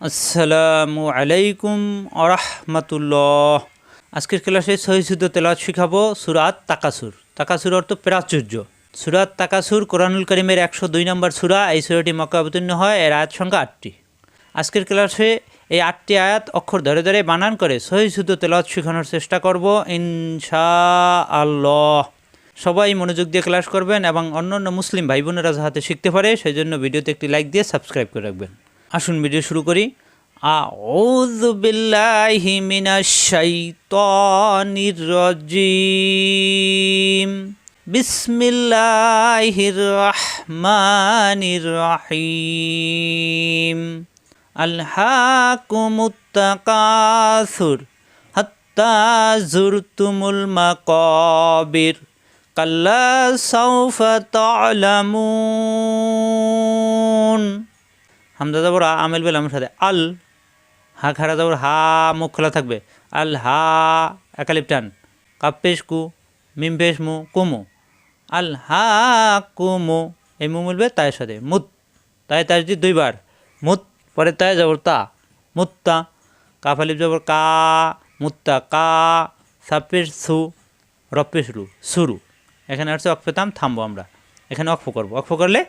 আসসালামু আলাইকুম আরহামাতুল্লাহ। আজকের ক্লাসে সহিশুদ্ধ তেলাওয়াত শিখাবো সুরাত তাকাসুর। তাকাসুর অর্থ প্রাচুর্য। সুরাত তাকাসুর কোরআনুল করিমের একশো দুই নম্বর সুরা, এই সুরাটি মক্কা অবতীর্ণ হয়, এর আয়াত সংখ্যা আটটি। আজকের ক্লাসে এই আটটি আয়াত অক্ষর ধরে ধরে বানান করে সহিশুদ্ধ তেলাওয়াত শেখানোর চেষ্টা করব ইনশা আল্লাহ সবাই মনোযোগ দিয়ে ক্লাস করবেন এবং অন্যান্য মুসলিম ভাই বোনেরা যাহাতে শিখতে পারে, সেই জন্য ভিডিওতে একটি লাইক দিয়ে সাবস্ক্রাইব করে রাখবেন। আসুন ভিডিও শুরু করি। আউযু বিল্লাহি মিনাশ শাইতানির রাজিম। বিসমিল্লাহির রহমানির রহিম। আলহাকুমুত তাকাসুর, হাত্তা জুরতুমুল মাকাবির। কাল্লা সাউফা তা'লামুন। হামদা যাবর আমেল আমার সাথে। আল, হা খারা যাবর হা মুখ খোলা থাকবে। আল, হা, একালিপটান। কাপ্পেশ কু, মিম পেশ মু, কুমু। আল, হা, কুমু। এই মু মিলবে তায়ের সাথে। মুত। তাই তার যদি দুইবার। মুত, পরে তাই যাবর তা। মুত্তা। কাফালিপ যাবর কা, মুত্তা কা সাপেশ সু রপ্পেশ রু, সুরু। এখানে আসছে অক্ষ পেতাম থামবো আমরা। এখানে অক্ষ করব। অক্ষ করলে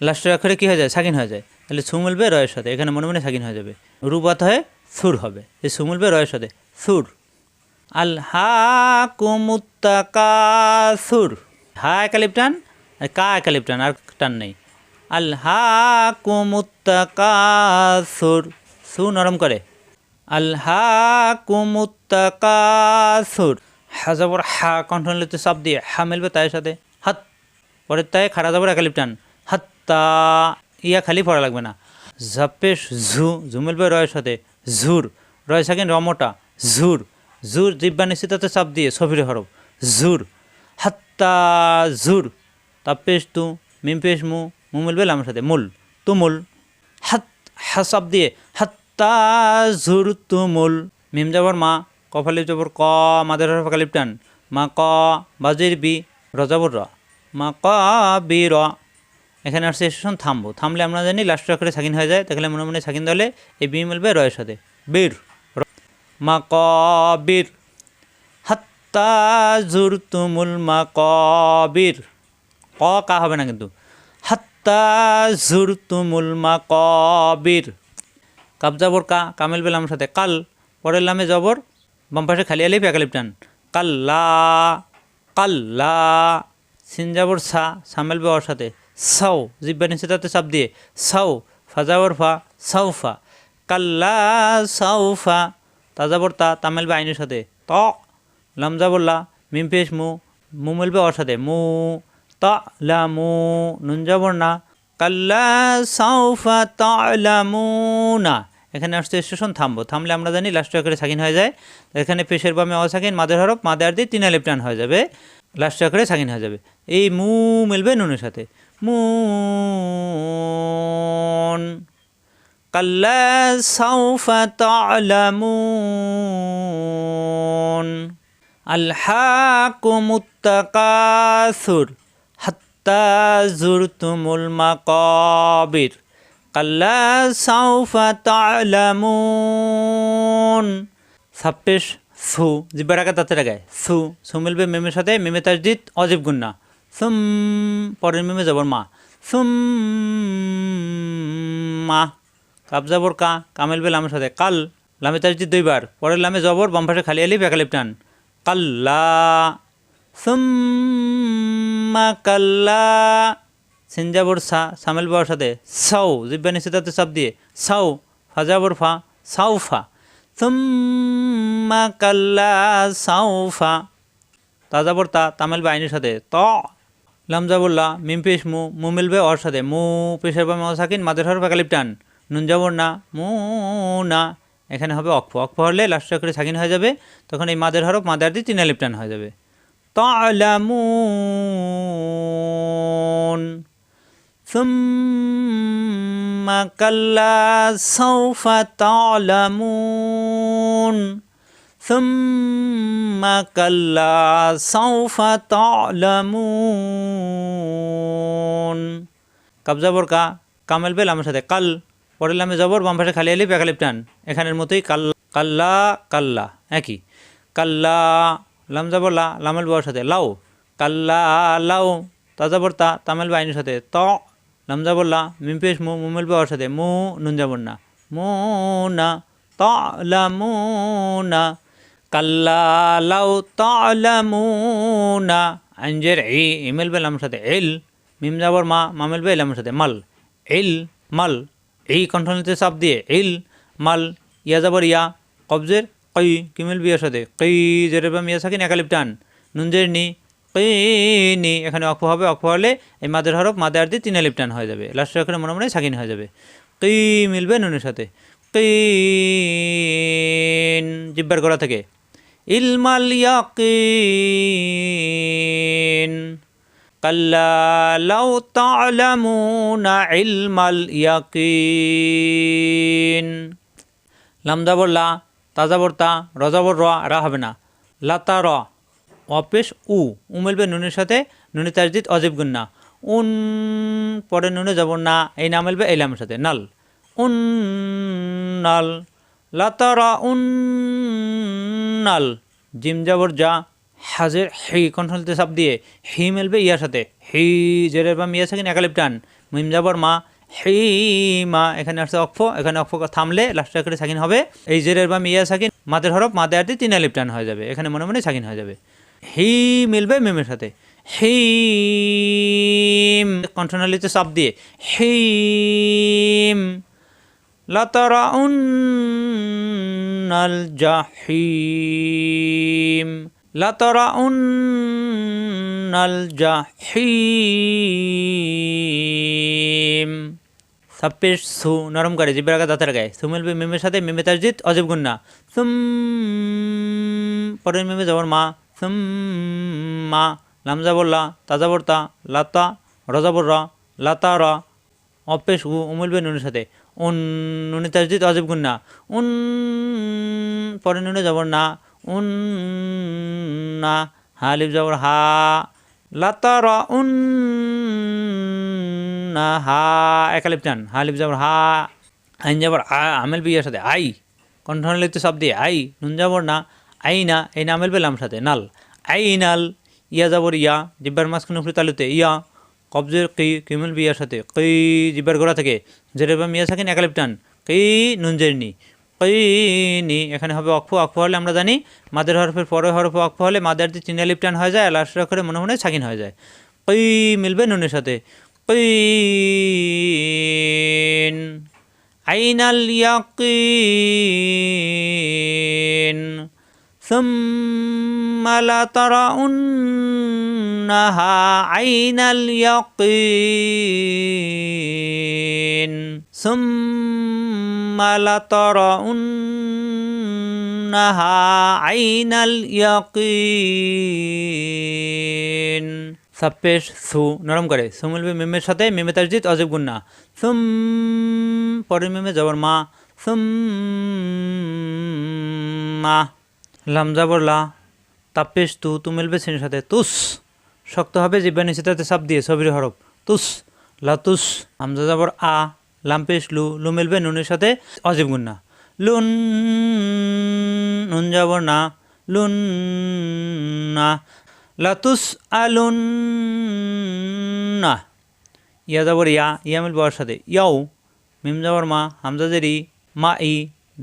লাস্টের অক্ষরে কী হয়ে যায়? সাকিন হয়ে যায়। তাহলে সু মিলবে রয়ের সাথে, এখানে মনে মনে সাকিন হয়ে যাবে। রূপাত হয়ে সুর হবে। এই সু মিলবে রয়ের সাথে, সুর। আল হা কুমুত্তাকা সুর। হা একালিপ টান, আর কা একালিপ টান, আর টান নেই। আল হা কুমুত্তাকা সুর। সু নরম করে। আল হা কুমুত্তাকা সুর। হা যাবর হা কণ্ঠনলিতে চাপ দিয়ে হা মিলবে তাই সাথে। হাত। পরের তাই খারা যাবর একালিপ টান। হাত্তা। ইয়া খালি পড়া লাগবে না। ঝাপেশ ঝু ঝু মিলবে রয়ের সাথে, ঝুর, রয় সাকিন রমটা, ঝুর জুর জিব্বা নিশ্চিততে চাপ দিয়ে, সফিরে হরব ঝুর, হাত্তা ঝুর, তাপেশ তু মিম পেশ মু মু মিলবে লামের সাথে, মূল, তুমুল, হাত চাপ দিয়ে, হাত্তা ঝুর তুমুল, মিম যাবর মা কফালিপ যাবর ক, মাদের হরফাকালিপ টান, মা ক বাজির বি রজাবর র, মা ক বি র এখানে আসছে স্টেশন থামবো। থামলে আমরা জানি লাস্ট অক্ষরে সাকিন হয়ে যায়, তাহলে মনে মনে সাকিন দলে এই বি মিলবে রয়ের সাথে। বীর মা ক বীর হাত্তা জুর তুমুল মা কবির ক, কা হবে না কিন্তু। হাত্তা জুর তুমুল মা কবির বীর কাপ যাবর কা, কামেল বেলাম সাথে। কাল, পরের লামে জবর, বাম পাশে খালি আলিপ একালিপ টান। কাল্লা কাল্লা, সিন যাবর সা, সামেল বে ওর সাথে। সাউ জিব্বা নিচে তাতে চাপ দিয়ে সাউ ফাজাবর ফা সাউফা কাল্লা সাউফা তাজাবর তা তামেল বে আইনের সাথে। ত। লামজাবল্লা মিম পেশ মু মু মিলবে ওর সাথে। মু, ত, লা মু, নুন যাবর না কাল্লা সাউফা মু, না। এখানে আসতে স্টেশন, থামবো। থামলে আমরা জানি লাস্ট করে সাকিন হয়ে যায়। এখানে পেশের বামে অসাকিন মাদের হরফ, মাদের দিয়ে তিন আলিপ হয়ে যাবে। লাস্ট করে সাকিন হয়ে যাবে। এই মু মিলবে নুনের সাথে। মুন কাল্লা সাউফা তা'লামুন আলহাকুমুত তাকাসুর হাত্তা জুরতুমুল মাকাবির কাল্লা সাউফা তা'লামুন ছাপ্পিশ সু জিব্বা রাখা তাতে রাখায় সু সু মিলবে মেমের সাথে, মেমে তাজদিদ, অজীব গুন্না। সুম, পরের মেমে যাবর মা। সুম, মা। কাপ যাবর কা, কামেল বে লামের সাথে। কাল, লামে তাজদিদ দুইবার। পরের লামে জবর, বাম পাশে খালি আলিপ একালিপ টান। কাল্লা সুম্মা কাল্লা সিনজাবর সা, সামেল বাবার সাথে। সাউ জিব্বা নিচে তাতে চাপ দিয়ে। সাউ ফাজাবর ফা সাউফা সুম্মা কাল্লা সাউফা তাজাবর তা, তামেল বা আইনের সাথে। ত। লামজাবুল্লাহ মিম পেশ মু মু মিলবে ওর সাথে মু পেশের বা মাও সাকিন মাদের হরফ একালিপ টান নুন যাবর না মু না এখানে হবে অক্ষ অক্ষ হলে লাস্ট করে সাকিন হয়ে যাবে তখন এই মাদের হরফ মাদার দিয়ে তিন আলিপ টান হয়ে যাবে তালামুন ثم كلا سوف تعلمون ثم সুম্মা কাল্লা সাউফা তালামুন কাবজা বরকা কামেল বেল আমার সাথে। কাল পরে লামে জবর, বাম পাশে খালি আলিপ একালিপ টান। এখানের মতোই কাল্লা কাল্লা কাল্লা, একই। কাল্লা, লাম জবর, লা, লামেল বাবার সাথে। লাও, কাল্লা, লাও তাজাবর তা, তামেল বাইনের সাথে। ত, লাম জবর, লা মিমপেশ মু, মুমেল বাবার সাথে। মু, নুন যাবর না। মু, না, ত, লা, মু, না। কাল্লা লাউ তালামুনা আঞ্জের ই ইমেল বেলামের সাথে এল মিম যাবর মা মামেল বেলামের সাথে মাল এল মাল এই কণ্ঠনীতে চাপ দিয়ে এল মাল ইয়া যাবর ইয়া কবজের কই কিমেল বিয়ার সাথে কই জের মিয়া সাকিন একালিপ টান নুনজের নি নি এখানে অক্ষ হবে অক্ষ হলে এই মাদের হরফ মাদে আর দিয়ে তিন টান হয়ে যাবে লাস্টের এখানে মনে মনে সাকিন হয়ে যাবে কই মিলবে নুনের সাথে কিন জিব্বার করা থেকে ইলমাল ইয়াকিন। কাল্লা লাউ তা'লামুনা ইলমাল ইয়াকিন। লামদাবর লা তাজাবর তা রজাবর র, রা হবে না। লাতা র, অপেশ উ উ নুনের সাথে নুনে তাজদিদ অজীব গুন্না উন পরে নুনে যাব না, এই না মিলবে এই লামের সাথে, নাল। উন, নাল। লাতারা উন নাল জিম যাবর যা, হাজের হি কন্ট্রোলতে চাপ দিয়ে, হি মেলবে ইয়ার সাথে। হি, জেরের বা মিয়া থাকেন একালিপ টান। মিম যাবর মা, হি, মা, এখানে আসছে অক্ষ, এখানে অক্ষ থামলে লাস্টে করে সাকিন হবে। এই জেরের বা মিয়া সাকিন মাদের হরফ, মাদে আরতে, তিন আলিপ টান হয়ে যাবে। এখানে মনে মনে সাকিন হয়ে যাবে। হি মিলবে মিমের সাথে। হিম কণ্ঠনালিতে চাপ দিয়ে হিম লাতারাউন্নাল জাহিম লাতারাউন্নাল জাহিম সাপ্পের সু নরম করে জিবের আগে দাঁতের গায়ে। সুমেলবে মেমের সাথে মেমে তার জিত অজব গুন্না। সুম পরের মেমে যাবর মা। সুম মা, লামজা বললা তাজা লাতা, রজা বর্রা, লাতা রা। অপেশ উ উমুলবে নুনের সাথে। উন নুনে তাজদিদ অজীব গুন্না উন পরে নুনে যাবর না। উন না। হালিফ যাবর হা। লাতার উন না হা। একালিপ টান হালিফ যাবর হা। আইন যাবর আ আমেল বিয়ার সাথে আই। কণ্ঠনালিত সব দিয়ে আই। নুন যাবর না। আই না। এই না আমেল বেলাম সাথে। নাল। আই নাল। ইয়া যাবর ইয়া। জিব্বার মাঝখানে উপরে তালুতে ইয়া। কবজের কি, কিমুল বিয়ার সাথে কই জিব্বার গোড়া থেকে জেরে বা মিয়া থাকেন একালিপ টান কই নুনজের নি কই নি, এখানে হবে অক্ষ অক্ষ হলে আমরা জানি, মাদের হরফের পরে হরফ অক্ষ হলে মাদের দিয়ে চিনে লিপ টান হয়ে যায় আর লাস্টের অক্ষরে মনে মনে সাকিন হয়ে যায়। কই মিলবে নুনের সাথে কই আইনাল ইয়াকিন ثم لترؤنها عين اليقين ثم لترؤنها عين اليقين সাপেশ সু নরম করে সু মিলবে মিমের সাথে মিমে তারজিত অজীব গুন্না সুম পরের মিমে যাবার মা সুম মা লামজাবর লা তাপেশ তু তু মিলবে শ্রেণীর সাথে তুস শক্ত হবে, জিব্বা নিচেতে চাপ দিয়ে ছবির হরফ। তুস লাতুস হামজা যাবর আ লাম্পেশ লু লু মিলবে নুনের সাথে অজীব গুন্না লুন, নুন যাবর না, লুন না। লাতুস আলুন না। ইয়া যাবর ইয়া ইয়া মিল বাবার সাথে। ইয়াও, মিম যাবর মা, হামজা জেরি, মা ই,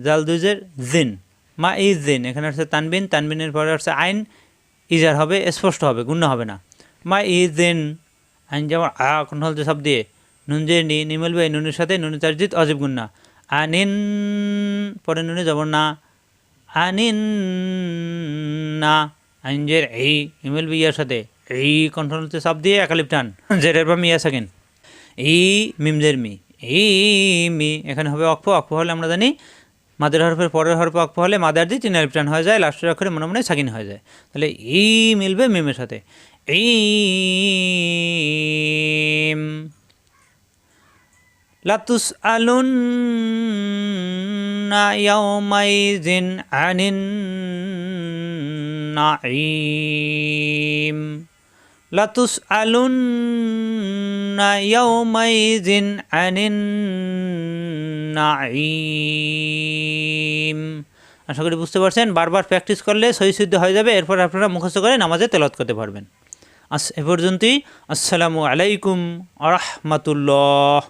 জাল দুজের জিন। মা ই, জিন, এখানে হচ্ছে তানবিন, তানবিনের পরে হচ্ছে আইন। ইজার হবে, স্পষ্ট হবে, গুণ্য হবে না। মা ইজ দিন। আইন যেমন আ হলতে সব দিয়ে নুন যে নি নিমেলবে নুনের সাথে নুনে তারজিত অজীব গুন্না আনিন পরে নুনে যাব না। আনিন না। আইন জের এই ইমেল ইয়ার সাথে এই কন্ট্রোলতে সব দিয়ে একালিপ টান জেরের বা মিয়া থাকেন এই মিমজের মি এই মি, এখানে হবে অক্ষ অক্ষ হলে আমরা জানি মাদের হরফের পরের হরফ অক্ষ হলে মাদার দিয়ে তিন টান হয়ে যায়, লাস্টের অক্ষরে মনে মনে সাকিন হয়ে যায়। তাহলে এই মিলবে মিমের সাথে। লাতুস আলুন ইয়াউমাইজিন আনিন নাঈম লাতুস আলুন ইয়াউমাইজিন আনিন নাঈম আশা করি বুঝতে পারছেন, বারবার প্র্যাকটিস করলে সহি শুদ্ধ হয়ে যাবে, এরপর আপনারা মুখস্থ করে নামাজে তেলত করতে পারবেন। আস এ পর্যন্তই আসসালামু আলাইকুম আরহামাতুল্লাহ